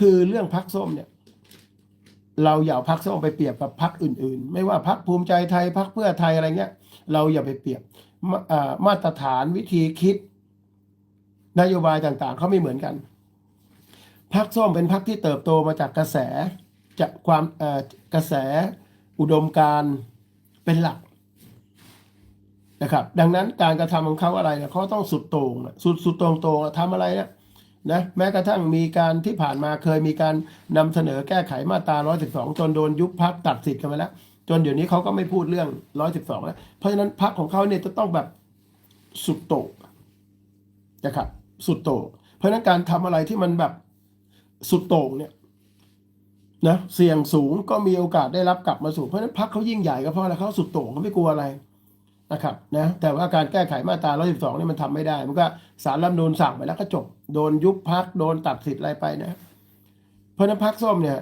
คือเรื่องพักส้มเนี่ย เราอย่าพักส้มไปเปรียบกับพักอื่น ๆ ไม่ว่าพักภูมิใจไทยพักเพื่อไทยอะไรเงี้ย เราอย่าไปเปรียบมาอ่ามาตรฐานวิธีคิด นโยบายต่างๆเขาไม่เหมือนกันพักส้มเป็นพักที่เติบโตมาจากกระแสจากความกระแสอุดมการเป็นหลักนะครับ ดังนั้นการกระทำของเขาอะไรเนี่ยเขาต้องสุดโต่งสุดสุดโต่งโต่งทำอะไรเนี่ย นะแม้กระทั่งมีการที่ผ่านมาเคยมีการนำเสนอแก้ไขมาตรา 112 จนโดนยุบพักตัดสิทธิ์กันไปแล้ว จนเดี๋ยวนี้เขาก็ไม่พูดเรื่อง 112 แล้ว เพราะฉะนั้นพักของเขาเนี่ยจะต้องแบบสุดโต่งนะครับสุดโต่งเพราะนั้นการทำอะไรที่มันแบบสุดโต่งเนี่ยนะเสี่ยงสูงก็มีโอกาสได้รับกลับมาสูงเพราะฉะนั้นพักเขายิ่งใหญ่ก็เพราะอะไรเขาสุดโต่งเขาไม่กลัวอะไร นะครับนะแต่ว่าการแก้ไขมาตรา 112 นี่มันทำไม่ได้ มันก็สารรัฐมนูญสั่งไปแล้วก็จบ โดนยุบพักโดนตัดสิทธิ์อะไรไปนะเพราะนั้นพักส้มเนี่ย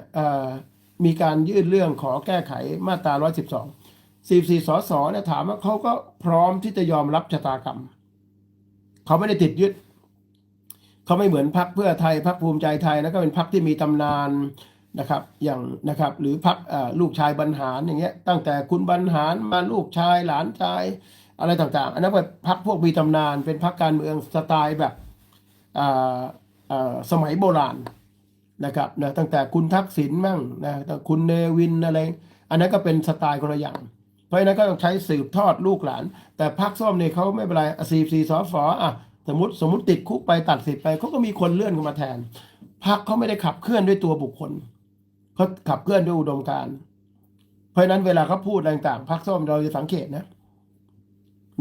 มีการยื่นเรื่องขอแก้ไขมาตรา 112 44สสเนี่ยถามว่าเขาก็พร้อมที่จะยอมรับชะตากรรม เขาไม่ได้ติดยึด เขาไม่เหมือนพักเพื่อไทยพักภูมิใจไทยแล้วก็เป็นพักที่มีตำนาน นะครับอย่างนะครับหรือพักลูกชายบรรหารอย่างเงี้ยตั้งแต่คุณบรรหารมาลูกชายหลานชายอะไรต่างๆ อันนั้นเป็นพักพวกมีตำนาน เป็นพักการเมืองสไตล์แบบสมัยโบราณนะครับนะตั้งแต่คุณทักษิณมั่งนะตั้งคุณเนวินอะไร อันนั้นก็เป็นสไตล์คนละอย่างเพราะฉะนั้นก็ต้องใช้สืบทอดลูกหลาน แต่พรรคส้มเนี่ยเขาไม่เป็นไรสี่สี่สอฝอะสมมติสมมติติดคุกไปตัดสิทธิ์ไปเขาก็มีคนเลื่อนเข้ามาแทนพรรคเขาไม่ได้ขับเคลื่อนด้วยตัวบุคคล เขาขับเคลื่อนด้วยอุดมการเพราะฉะนั้นเวลาเขาพูดอะไรต่างๆพรรคส้มเราจะสังเกตนะ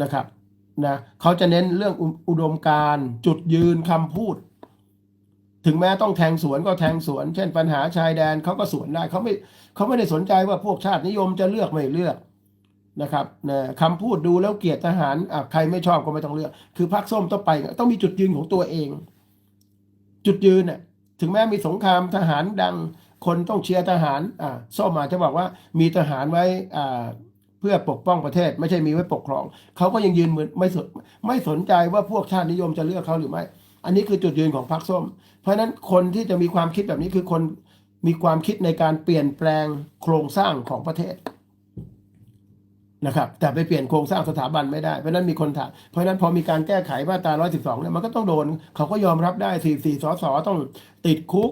นะครับนะเขาจะเน้นเรื่องอุดมการจุดยืนคำพูด ถึงแม้ต้องแทงสวนก็แทงสวน เช่นปัญหาชายแดนเขาก็สวนได้เขาไม่เขาไม่ได้สนใจว่าพวกชาตินิยมจะเลือกไม่เลือกนะครับนะคำพูดดูแล้วเกลียดทหารอะใครไม่ชอบก็ไม่ต้องเลือก คือพรรคส้มต้องไป ต้องมีจุดยืนของตัวเอง จุดยืนน่ะถึงแม้มีสงครามทหารดัง คนต้องเชียร์ทหารอ่าส้มอาจจะบอกว่ามีทหารไว้อ่าเพื่อปกป้องประเทศ ไม่ใช่มีไว้ปกครอง เขาก็ยังยืนเหมือนไม่สนไม่สนใจว่าพวกชาตินิยมจะเลือกเขาหรือไม่ อันนี้คือจุดยืนของพรรคส้ม เพราะฉะนั้นคนที่จะมีความคิดแบบนี้คือคนมีความคิดในการเปลี่ยนแปลงโครงสร้างของประเทศนะครับแต่ไปเปลี่ยนโครงสร้างสถาบันไม่ได้ เพราะนั้นมีคนถามเพราะฉะนั้นพอมีการแก้ไขมาตรา 112 เนี่ยมันก็ต้องโดน เขาก็ยอมรับได้ 44 สส ต้องติดคุก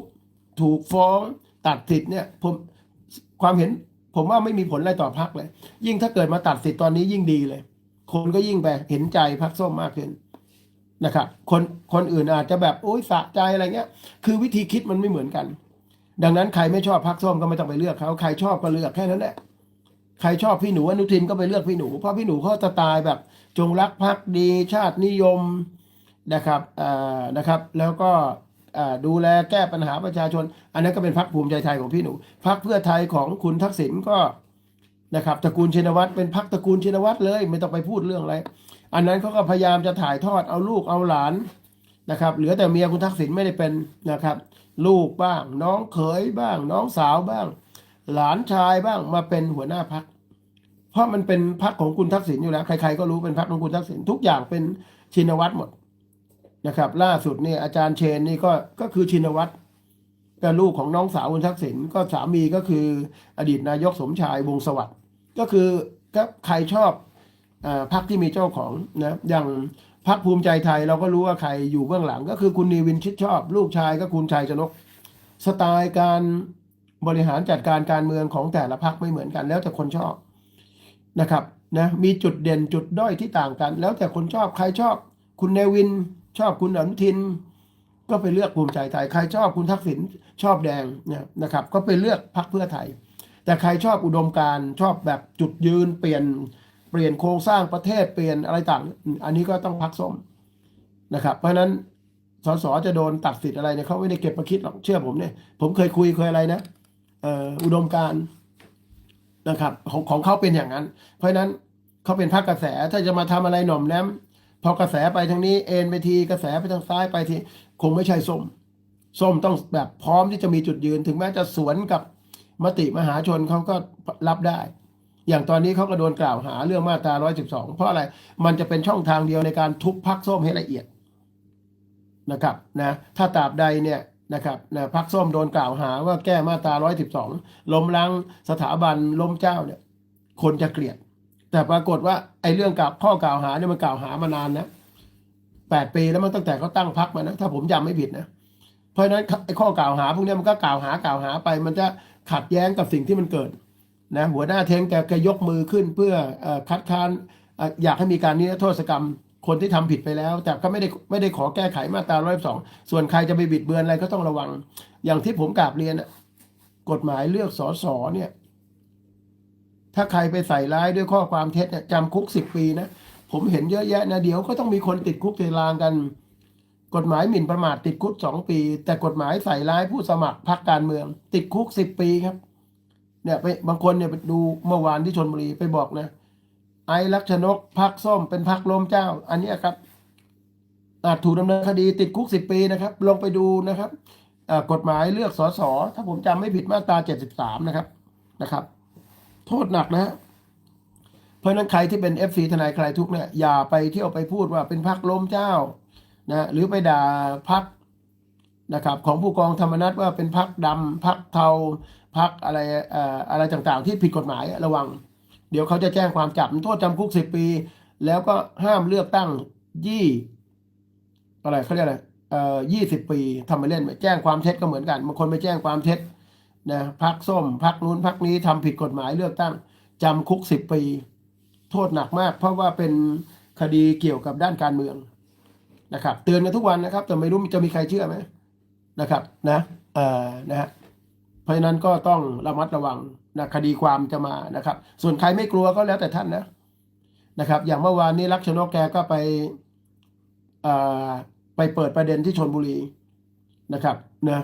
ถูกฟ้อง ตัดสิทธิ์เนี่ยผมความเห็น ผมว่าไม่มีผลอะไรต่อพรรคเลย ยิ่งถ้าเกิดมาตัดสิทธิ์ตอนนี้ยิ่งดีเลย คนก็ยิ่งไปเห็นใจพรรคส้มมากขึ้นนะครับคนคนอื่นอาจจะแบบโอ้ยสะใจอะไรเงี้ย คือวิธีคิดมันไม่เหมือนกัน ดังนั้นใครไม่ชอบพักส้มก็ไม่ต้องไปเลือกเขาใครชอบก็เลือกแค่นั้นแหละใครชอบพี่หนูอนุทินก็ไปเลือกพี่หนู เพราะพี่หนูเขาจะตายแบบจงรักภักดีชาตินิยมนะครับอ่านะครับ แล้วก็ ดูแลแก้ปัญหาประชาชน อันนั้นก็เป็นพักภูมิใจไทยของพี่หนูพักเพื่อไทยของคุณทักษิณก็นะครับตระกูลชินวัตรเป็นพักตระกูลชินวัตรเลย ไม่ต้องไปพูดเรื่องอะไร อันนั้นเขาก็พยายามจะถ่ายทอดเอาลูกเอาหลานนะครับเหลือแต่เมียคุณทักษิณไม่ได้เป็นนะครับ ลูกบ้าง น้องเขยบ้าง น้องสาวบ้าง หลานชายบ้างมาเป็นหัวหน้าพัก เพราะมันเป็นพักของคุณทักษิณอยู่แล้ว ใครๆก็รู้เป็นพักของคุณทักษิณทุกอย่างเป็นชินวัตรหมด นะครับ ล่าสุดเนี่ยอาจารย์เชนนี่ก็ก็คือชินวัตรก็ลูกของน้องสาวคุณทักษิณก็สามีก็คืออดีตนายกสมชายวงสวัสดิ์ก็คือก็ใครชอบอ่าพรรคที่มีเจ้าของนะอย่างพรรคภูมิใจไทยเราก็รู้ว่าใครอยู่เบื้องหลัง ก็คือคุณนีวินชิดชอบ ลูกชายก็คุณชัยชนก สไตล์การบริหารจัดการการเมืองของแต่ละพรรคไม่เหมือนกัน แล้วแต่คนชอบนะครับนะมีจุดเด่นจุดด้อยที่ต่างกัน แล้วแต่คนชอบใครชอบ คุณเนวิน ชอบคุณอนุทิน ก็ไปเลือกภูมิใจไทย ใครชอบคุณทักษิณชอบแดงเนี่ยนะครับ ก็ไปเลือกพรรคเพื่อไทย แต่ใครชอบอุดมการชอบแบบจุดยืนเปลี่ยนเปลี่ยนโครงสร้างประเทศเปลี่ยนอะไรต่าง อันนี้ก็ต้องพักส้มนะครับ เพราะฉะนั้นสสจะโดนตัดสิทธิ์อะไรเนี่ยเขาไม่ได้เก็บมาคิดหรอกเชื่อผมเนี่ยผมเคยคุยเคยอะไรนะอุดมการนะครับของของเขาเป็นอย่างนั้น เพราะฉะนั้นเขาเป็นพรรคกระแสถ้าจะมาทำอะไรหน่อมแนม พอกระแสไปทางนี้เอ็นไปทีกระแสไปทางซ้ายไปทีคงไม่ใช่ส้ม ส้มต้องแบบพร้อมที่จะมีจุดยืน ถึงแม้จะสวนกับมติมหาชนเขาก็รับได้ อย่างตอนนี้เขาก็โดนกล่าวหาเรื่องมาตรา112 เพราะอะไรมันจะเป็นช่องทางเดียวในการทุบพักส้มให้ละเอียดนะครับนะถ้าตราบใดเนี่ยนะครับนะพักส้มโดนกล่าวหาว่าแก้มาตรา112 ล้มล้างสถาบันล้มเจ้าเนี่ยคนจะเกลียด แต่ปรากฏว่าไอ้เรื่องกับข้อกล่าวหาเนี่ยมันกล่าวหามานานนะแปดปีแล้วมันตั้งแต่เขาตั้งพักมานะถ้าผมจำไม่ผิดนะเพราะฉะนั้นไอ้ข้อกล่าวหาพวกนี้มันก็กล่าวหากล่าวหาไป มันจะขัดแย้งกับสิ่งที่มันเกิดนะหัวหน้าเทงแกแกยกมือขึ้นเพื่อคัดค้านอยากให้มีการนิรโทษกรรมคนที่ทำผิดไปแล้ว แต่ก็ไม่ได้ไม่ได้ขอแก้ไขมาตราร้อยสองส่วนใครจะไปบิดเบือนอะไรก็ต้องระวัง อย่างที่ผมกราบเรียนกฎหมายเลือกสอสอเนี่ย ถ้าใครไปใส่ร้ายด้วยข้อความเท็จเนี่ยจำคุกสิบปีนะ ผมเห็นเยอะแยะนะ เดี๋ยวก็ต้องมีคนติดคุกติดตารางกัน กฎหมายหมิ่นประมาทติดคุกสองปี แต่กฎหมายใส่ร้ายผู้สมัครพรรคการเมือง ติดคุกสิบปีครับ เนี่ยไปบางคนเนี่ยไปดูเมื่อวานที่ชนบุรีไปบอกนะ ไอ้ลักษณกพักส้มเป็นพักล้มเจ้า อันนี้ครับอาจถูกดำเนินคดีติดคุกสิบปีนะครับ ลงไปดูนะครับกฎหมายเลือกสสถ้าผมจำไม่ผิดมาตราเจ็ดสิบสามนะครับนะครับ โทษหนักนะฮะเพราะนั้นใครที่เป็นเอฟซีทนายใครทุกเนี่ยอย่าไปเที่ยวไปพูดว่าเป็นพักล้มเจ้านะหรือไปด่าพักนะครับของผู้กองธรรมนัฐว่าเป็นพักดำพักเทาพักอะไรออะไรต่างๆ ที่ผิดกฎหมายระวัง เดี๋ยวเขาจะแจ้งความจับโทษจำคุกสิบปี แล้วก็ห้ามเลือกตั้งยี่อะไรเขาเรียกอะไรเอ่อยี่สิบปีทำไปเล่นแจ้งความเท็จก็เหมือนกันบางคนไปแจ้งความเท็จ นะพักส้มพักนู้นพักนี้ทำผิดกฎหมายเลือกตั้งจำคุกสิบปี โทษหนักมาก เพราะว่าเป็นคดีเกี่ยวกับด้านการเมืองนะครับ เตือนกันทุกวันนะครับ แต่ไม่รู้จะมีใครเชื่อไหมนะครับ นะเอ่อนะฮะเพราะฉะนั้นก็ต้องระมัดระวังนะคดีความจะมานะครับ ส่วนใครไม่กลัวก็แล้วแต่ท่านนะนะครับ อย่างเมื่อวานนี้ลักษณะแกก็ไปเอ่อไปเปิดประเด็นที่ชนบุรีนะครับนะ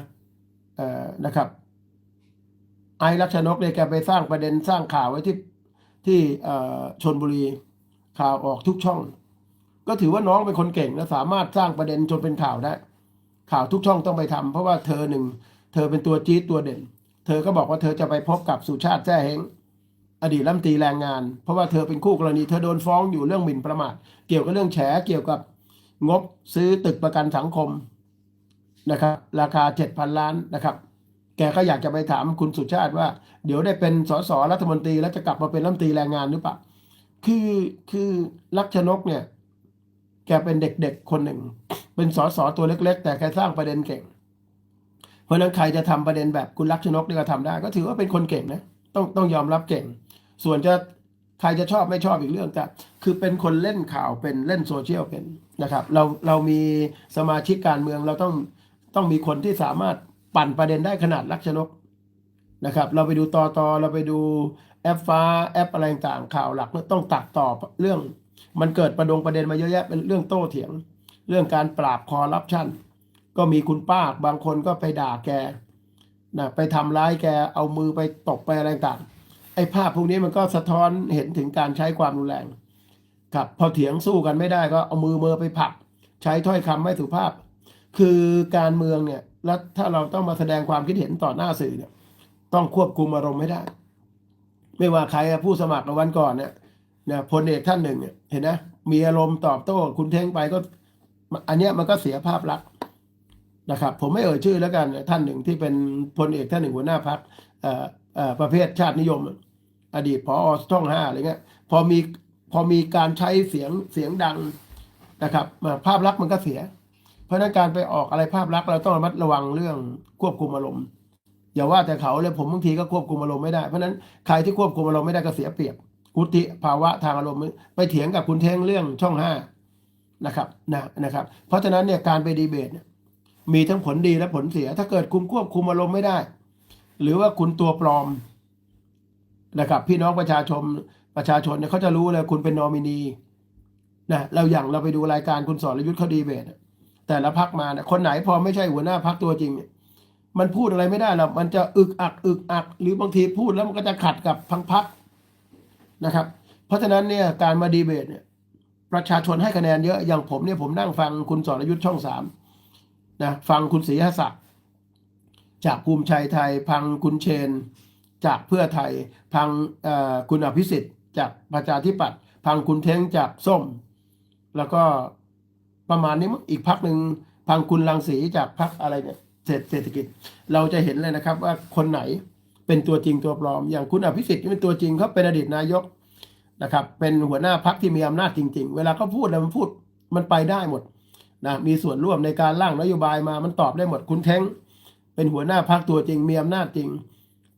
เอ่อนะครับ ไอ้ลักษณะเนี่ยแกไปสร้างประเด็นสร้างข่าวไว้ที่ที่ชนบุรีข่าวออกทุกช่อง ก็ถือว่าน้องเป็นคนเก่งและสามารถสร้างประเด็นจนเป็นข่าวได้ ข่าวทุกช่องต้องไปทำเพราะว่าเธอหนึ่งเธอเป็นตัวจี๊ดตัวเด่น เธอก็บอกว่าเธอจะไปพบกับสุชาติแจ้เฮงอดีตรัฐมนตรีแรงงาน เพราะว่าเธอเป็นคู่กรณีเธอโดนฟ้องอยู่เรื่องหมิ่นประมาทเกี่ยวกับเรื่องแฉเกี่ยวกับงบซื้อตึกประกันสังคมนะครับราคาเจ็ดพันล้านนะครับ แกก็อยากจะไปถามคุณสุชาติว่า เดี๋ยวได้เป็นสสรัฐมนตรีแล้วจะกลับมาเป็นรัฐมนตรีแรงงานหรือเปล่าคือคือลักษณกเนี่ย แกเป็นเด็กๆคนหนึ่ง เป็นสสตัวเล็ก ๆ แต่แกสร้างประเด็นเก่ง เพราะนั้นใครจะทำประเด็นแบบคุณลักษณกนี่ก็ทำได้ ก็ถือว่าเป็นคนเก่งนะต้องต้องยอมรับเก่ง ส่วนจะใครจะชอบไม่ชอบอีกเรื่องแต่คือเป็นคนเล่นข่าวเป็นเล่นโซเชียลเป็นนะครับ เราเรามีสมาชิกการเมืองเราต้องต้องมีคนที่สามารถ ปั่นประเด็นได้ขนาดลักษณกนะครับ เราไปดูตอตอเราไปดูแอปฟ้าแอปอะไรต่างข่าวหลักต้องตัดต่อเรื่อง มันเกิดประดงประเด็นมาเยอะแยะเป็นเรื่องโต้เถียง เรื่องการปราบคอร์รัปชันก็มีคุณป้าบางคนก็ไปด่าแกนะไปทำร้ายแกเอามือไปตบไปอะไรต่างไอ้ภาพพวกนี้มันก็สะท้อนเห็นถึงการใช้ความรุนแรงครับพอเถียงสู้กันไม่ได้ก็เอามือเมือไปผลัก ใช้ถ้อยคำไม่สุภาพ คือการเมืองเนี่ย แล้วถ้าเราต้องมาแสดงความคิดเห็นต่อหน้าสื่อเนี่ยต้องควบคุมอารมณ์ไม่ได้ ไม่ว่าใครผู้สมัครวันก่อนเนี่ยเนี่ยพลเอกท่านหนึ่งเห็นนะมีอารมณ์ตอบโต้ คุณเท้งไปก็ อันเนี้ยมันก็เสียภาพลักษณ์นะครับ ผมไม่เอ่ยชื่อแล้วกันท่านหนึ่งที่เป็นพลเอกท่านหนึ่งหัวหน้าพักประเภทชาตินิยม อดีตพออช่องห้าอะไรเงี้ยพอมีพอมีการใช้เสียงเสียงดังนะครับภาพลักษณ์มันก็เสีย เพราะนั้นการไปออกอะไรภาพลักษณ์เราต้องระมัดระวังเรื่องควบคุมอารมณ์อย่าว่าแต่เขาเลยผมบางทีก็ควบคุมอารมณ์ไม่ได้เพราะนั้นใครที่ควบคุมอารมณ์ไม่ได้ก็เสียเปรียบกุฏิภาวะทางอารมณ์ไปเถียงกับคุณเท้งเรื่องช่องห้านะครับนะนะครับ เพราะฉะนั้นเนี่ยการไปดีเบตเนี่ยมีทั้งผลดีและผลเสีย ถ้าเกิดคุณควบคุมอารมณ์ไม่ได้ หรือว่าคุณตัวปลอมนะครับ พี่น้องประชาชนประชาชนเนี่ยเขาจะรู้เลยคุณเป็นนอมินีนะเราอย่างเราไปดูรายการคุณสอนรยุทธ์เขาดีเบต แต่ละพักมาเนี่ยคนไหนพอไม่ใช่หัวหน้าพักตัวจริงเนี่ยมันพูดอะไรไม่ได้หรอกมันจะอึกอักอึกอัก หรือบางทีพูดแล้วมันก็จะขัดกับพังพักนะครับ เพราะฉะนั้นเนี่ยการมาดีเบตเนี่ย ประชาชนให้คะแนนเยอะอย่างผมเนี่ยผมนั่งฟังคุณสรยุทธ์ช่องสามนะฟังคุณศรีหศักดิ์จากภูมิใจไทย พังคุณเชน จากเพื่อไทย พังอ่อคุณอภิสิทธิ์ จากประชาธิปัตย์พังคุณเท้งจากส้ม แล้วก็ ประมาณนี้มั้งอีกพักหนึ่งพังคุณลังสีจากพักอะไรเนี่ยเศรษฐเศรษฐกิจ เราจะเห็นเลยนะครับ ว่าคนไหนเป็นตัวจริงตัวปลอม อย่างคุณอภิสิทธิ์นี่เป็นตัวจริงเขาเป็นอดีตนายกนะครับ เป็นหัวหน้าพักที่มีอำนาจจริง ๆ เวลาเขาพูดแล้วมันพูดมันไปได้หมดนะมีส่วนร่วมในการร่างนโยบายมามันตอบได้หมดคุณแท้งเป็นหัวหน้าพักตัวจริงมีอำนาจจริง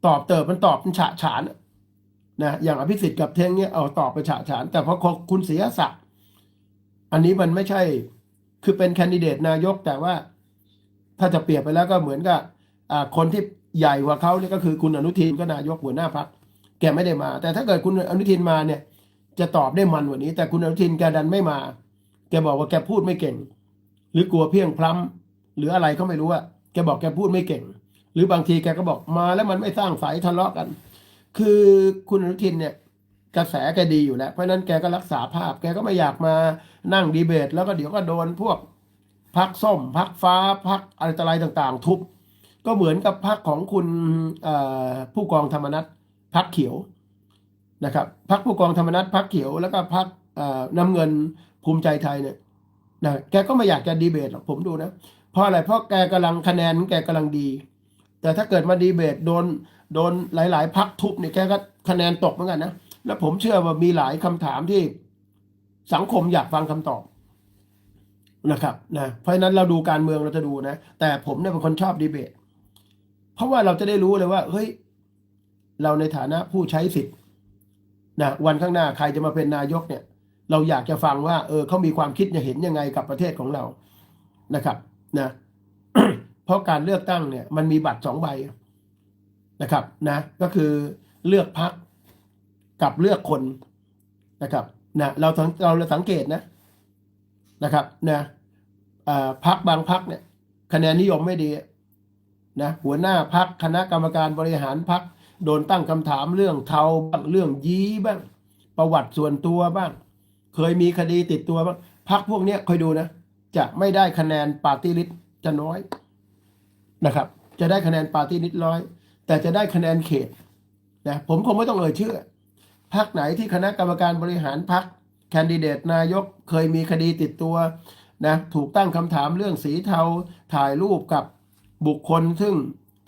ตอบเติบมันตอบมันฉะฉานนะอย่างอภิสิทธิ์กับเท้งเนี่ยเอาตอบไปฉะฉาน แต่พอคุณเสียศักอันนี้มันไม่ใช่ คือเป็นแคนดิเดตนายกแต่ว่า ถ้าจะเปรียบไปแล้วก็เหมือนกับคนที่ใหญ่กว่าเขาเนี่ยก็คือคุณอนุทินก็นายกหัวหน้าพักแกไม่ได้มา แต่ถ้าเกิดคุณอนุทินมาเนี่ย จะตอบได้มันกว่านี้ แต่คุณอนุทินแกดันไม่มา แกบอกว่าแกพูดไม่เก่ง หรือกลัวเพียงพล้ำหรืออะไรก็ไม่รู้อะแกบอกแกพูดไม่เก่ง หรือบางทีแกก็บอกมาแล้วมันไม่สร้างสายทะเลาะกัน คือคุณอนุทินเนี่ย กระแสแกดีอยู่แล้ว เพราะนั้นแกก็รักษาภาพ แกก็ไม่อยากมานั่งดีเบต แล้วก็เดี๋ยวก็โดนพวกพักส้มพักฟ้าพักอะไรต่ออะไรต่างๆ ทุบก็เหมือนกับพักของคุณผู้กองธรรมนัฐพักเขียวนะครับพักผู้กองธรรมนัฐพักเขียวแล้วก็พักน้ำเงินภูมิใจไทยเนี่ยนะแกก็ไม่อยากจะดีเบตหรอกผมดูนะเพราะอะไรเพราะแกกำลังคะแนนแกกำลังดี แต่ถ้าเกิดมาดีเบตโดนโดนหลาย ๆ พักทุบเนี่ยแกก็คะแนนตกเหมือนกันนะ แล้วผมเชื่อว่ามีหลายคำถามที่สังคมอยากฟังคำตอบนะครับนะเพราะฉะนั้นเราดูการเมืองเราจะดูนะ แต่ผมเนี่ยเป็นคนชอบดีเบต เพราะว่าเราจะได้รู้เลยว่าเฮ้ยเราในฐานะผู้ใช้สิทธิ์นะวันข้างหน้าใครจะมาเป็นนายกเนี่ย เราอยากจะฟังว่า เออเขามีความคิดจะเห็นยังไงกับประเทศของเรานะครับนะเพราะการเลือกตั้งเนี่ย มันมีบัตรสองใบนะครับนะ ก็คือเลือกพัก กับเลือกคนนะครับนะเราสังเราสังเกตนะนะครับนะพักบางพักเนี่ยคะแนนนิยมไม่ดีนะหัวหน้าพักคณะกรรมการบริหารพักโดนตั้งคำถามเรื่องเทาบ้างเรื่องยี้บ้าง ประวัติส่วนตัวบ้าง เคยมีคดีติดตัวบ้างพักพวกเนี้ยคอยดูนะ จะไม่ได้คะแนนปาร์ตี้ลิสต์จะน้อยนะครับ จะได้คะแนนปาร์ตี้ลิสต์ร้อย แต่จะได้คะแนนเขตนะผมคงไม่ต้องเอ่ยชื่อ พักไหนที่คณะกรรมการบริหารพักแคนดิเดตนายกเคยมีคดีติดตัวนะถูกตั้งคำถามเรื่องสีเทาถ่ายรูปกับบุคคล ซึ่ง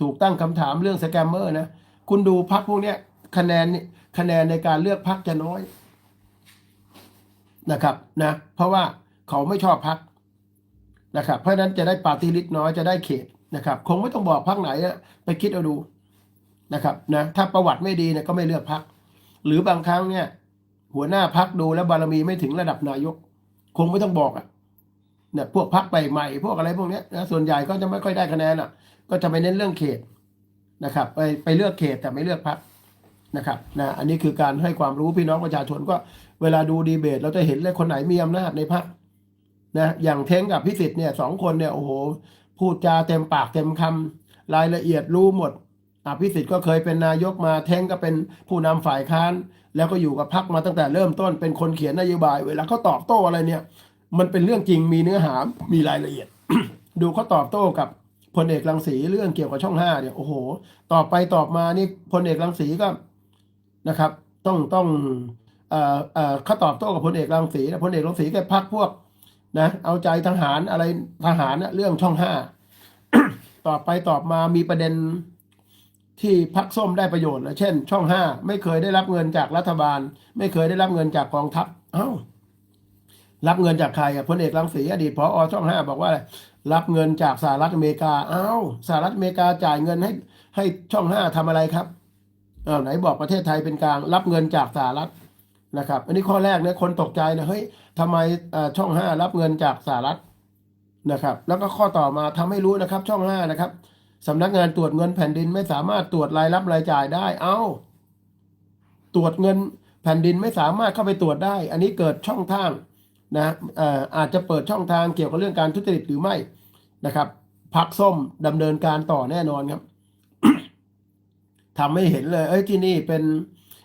ถูกตั้งคำถามเรื่องสแกมเมอร์นะคุณดูพักพวกนี้คะแนนคะแนนในการเลือกพักจะน้อยนะครับนะเพราะว่าเขาไม่ชอบพักนะครับ เพราะฉะนั้นจะได้ปาร์ตี้ลิสต์น้อยจะได้เขตนะครับ คงไม่ต้องบอกพักไหนนะไปคิดเอาดูนะครับนะถ้าประวัติไม่ดีเนี่ยก็ไม่เลือกพัก หรือบางครั้งเนี่ย หัวหน้าพักดูแล้วบารมีไม่ถึงระดับนายก คงไม่ต้องบอกอะเนี่ยพวกพักใหม่พวกอะไรพวกเนี้ยนะส่วนใหญ่ก็จะไม่ค่อยได้คะแนนอะ ก็จะไปเน้นเรื่องเขตนะครับ ไปไปเลือกเขตแต่ไม่เลือกพักนะครับนะอันนี้คือการให้ความรู้พี่น้องประชาชนก็เวลาดูดีเบต เราจะเห็นเลยคนไหนมีอำนาจในพักนะอย่างเท้งกับพิสิทธิ์เนี่ยสองคนเนี่ยโอ้โหพูดจาเต็มปากเต็มคำรายละเอียดรู้หมด อภิสิทธิ์ก็เคยเป็นนายกมาเท้งก็เป็นผู้นำฝ่ายค้าน แล้วก็อยู่กับพักมาตั้งแต่เริ่มต้นเป็นคนเขียนนโยบาย เวลาเขาตอบโต้อะไรเนี่ย มันเป็นเรื่องจริงมีเนื้อหามีรายละเอียด ดูเขาตอบโต้กับพลเอกรังสีเรื่องเกี่ยวกับช่องห้าเนี่ยโอ้โห ตอบไปตอบมานี่พลเอกรังสีก็นะครับ ต้องต้องเอ่อเอ่อเขาตอบโต้กับพลเอกรังสีนะพลเอกรังสีแกพักพวกนะเอาใจทหารอะไรทหารนะเรื่องช่องห้าตอบไปตอบมามีประเด็น ที่พักส้มได้ประโยชน์นะเช่น ช่องห้าไม่เคยได้รับเงินจากรัฐบาล ไม่เคยได้รับเงินจากกองทัพเอ้ารับเงินจากใครอะพลเอกรังสีอดีตพอช่องห้าบอกว่า รับเงินจากสหรัฐอเมริกาเอ้าสหรัฐอเมริกาจ่ายเงินให้ให้ช่องห้าทำอะไรครับเอ้าไหนบอกประเทศไทยเป็นกลาง รับเงินจากสหรัฐนะครับ อันนี้ข้อแรกเนี่ยคนตกใจนะเฮ้ยทำไมช่องห้ารับเงินจากสหรัฐนะครับ แล้วก็ข้อต่อมาทำให้รู้นะครับ ช่องห้านะครับ สำนักงานตรวจเงินแผ่นดินไม่สามารถตรวจรายรับรายจ่ายได้ เอา้า ตรวจเงินแผ่นดินไม่สามารถเข้าไปตรวจได้ อันนี้เกิดช่องทางนะอาจจะเปิดช่องทางเกี่ยวกับเรื่องการทุจริตหรือไม่นะครับพักส้มดำเนินการต่อแน่นอนครับทำให้เห็นเลย เอ้ยที่นี่เป็น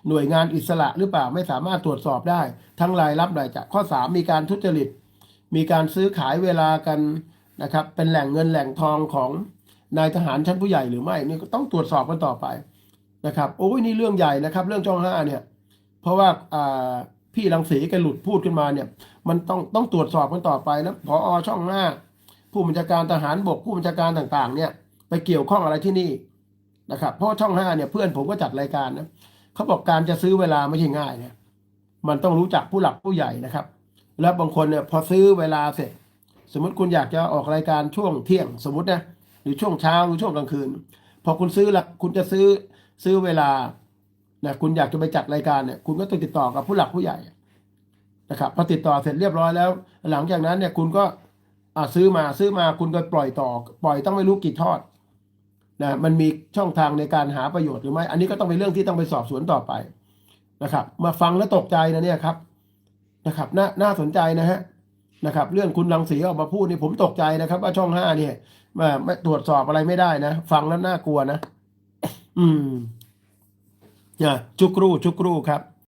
หน่วยงานอิสระหรือเปล่าไม่สามารถตรวจสอบได้ ทั้งรายรับรายจ่ายข้อสามมีการทุจริต มีการซื้อขายเวลากันนะครับ เป็นแหล่งเงินแหล่งทองของ นายทหารชั้นผู้ใหญ่หรือไม่นี่ก็ต้องตรวจสอบกันต่อไปนะครับโอ้ยนี่เรื่องใหญ่นะครับ เรื่องช่องห้าเนี่ย เพราะว่าอ่าพี่รังสีแกหลุดพูดขึ้นมาเนี่ย มันต้องต้องตรวจสอบกันต่อไปแล้วพออช่องห้าผู้บัญชาการทหารบกผู้บัญชาการต่างๆ เนี่ย ไปเกี่ยวข้องอะไรที่นี่นะครับเพราะช่องห้าเนี่ยเพื่อนผมก็จัดรายการนะเขาบอกการจะซื้อเวลาไม่ใช่ง่ายเนะมันต้องรู้จักผู้หลักผู้ใหญ่นะครับ แล้วบางคนเนี่ยพอซื้อเวลาเสร็จ สมมติคุณอยากจะออกรายการช่วงเที่ยงสมมตินะ รือช่วงเช้าหรือช่วงกลางคืน พอคุณซื้อละคุณจะซื้อซื้อเวลานะคุณอยากจะไปจัดรายการเนี่ยคุณก็ต้องติดต่อกับผู้หลักผู้ใหญ่นะครับพอติดต่อเสร็จเรียบร้อยแล้ว หลังจากนั้นเนี่ยคุณก็ซื้อมาซื้อมาคุณก็ปล่อยต่อ ปล่อยต้องไม่รู้กี่ทอดนะมันมีช่องทางในการหาประโยชน์หรือไม่ อันนี้ก็ต้องเป็นเรื่องที่ต้องไปสอบสวนต่อไปนะครับ มาฟังแล้วตกใจนะเนี่ยครับนะครับน่าน่าสนใจนะฮะนะครับ เรื่องคุณรังสีออกมาพูดนี่ผมตกใจนะครับ ว่าช่องห้าเนี่ย มาไม่ตรวจสอบอะไรไม่ได้นะ ฟังแล้วน่ากลัวนะ อืมอะจุกรู จุกรูครับ